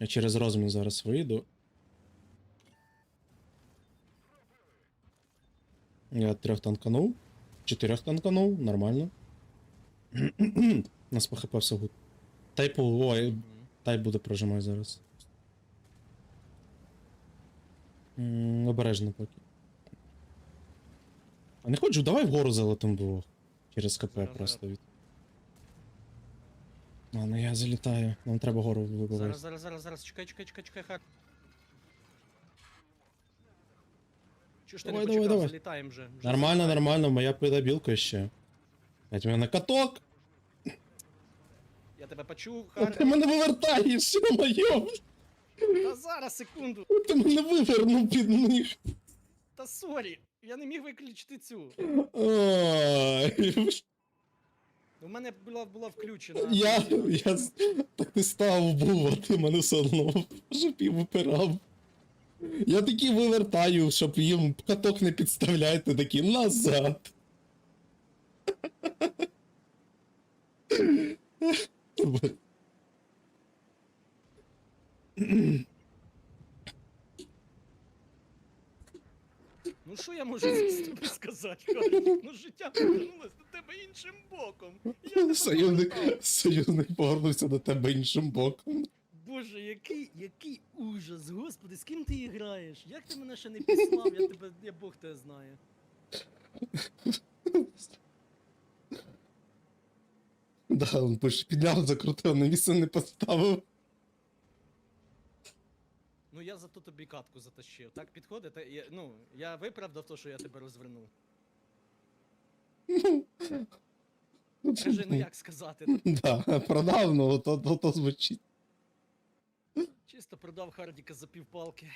Я через розмін зараз вийду. Я трьох танканув. Чотирьох танканув, нормально. Нас по хп все гуд. Тайпу, ой, тайп буде прожимати зараз. М, Обережно поки. А не хочу, давай вгору залетим двох. Через КП Зараз, просто від. Ладно, я залітаю. Нам треба гору вибивати. Зараз, зараз, зараз, зараз, чекай, чекай, чекай, чекай, хак. Чого ж ти Давай, не давай, почекав, давай. залітаємо вже. вже Нормально, залітаємо. нормально, моя підобілка ще. Блять, мене каток! Я тебе почув, А Хар. ти мене вивертаєш, ё-моё! Та зараз, секунду. Ти мене вивернув під них. Та сорі, я не міг виключити цю. Ой. У мене була, була включена. Я, я так не став був, а ти мене все одно жопів випирав. Я такі вивертаю, щоб їм каток не підставляйте, такі назад. Ну що я можу сказати? Ну життя повернулось до тебе іншим боком. Я Союзник, союзник повернувся до тебе іншим боком. Боже, який, який ужас, господи, з ким ти граєш? Як ти мене ще не післав? Я тебе, я Бог тебе знає. Да, он пише, підняв, закрутив, на місце не поставив. Ну я зато тобі катку затащив. Так підходить? Та Я, ну, я виправдав то, що я тебе розвернув. Кажи, ну як сказати? Да, продав, ну то, то, то звучить. Чисто продав Хардіка за півпалки.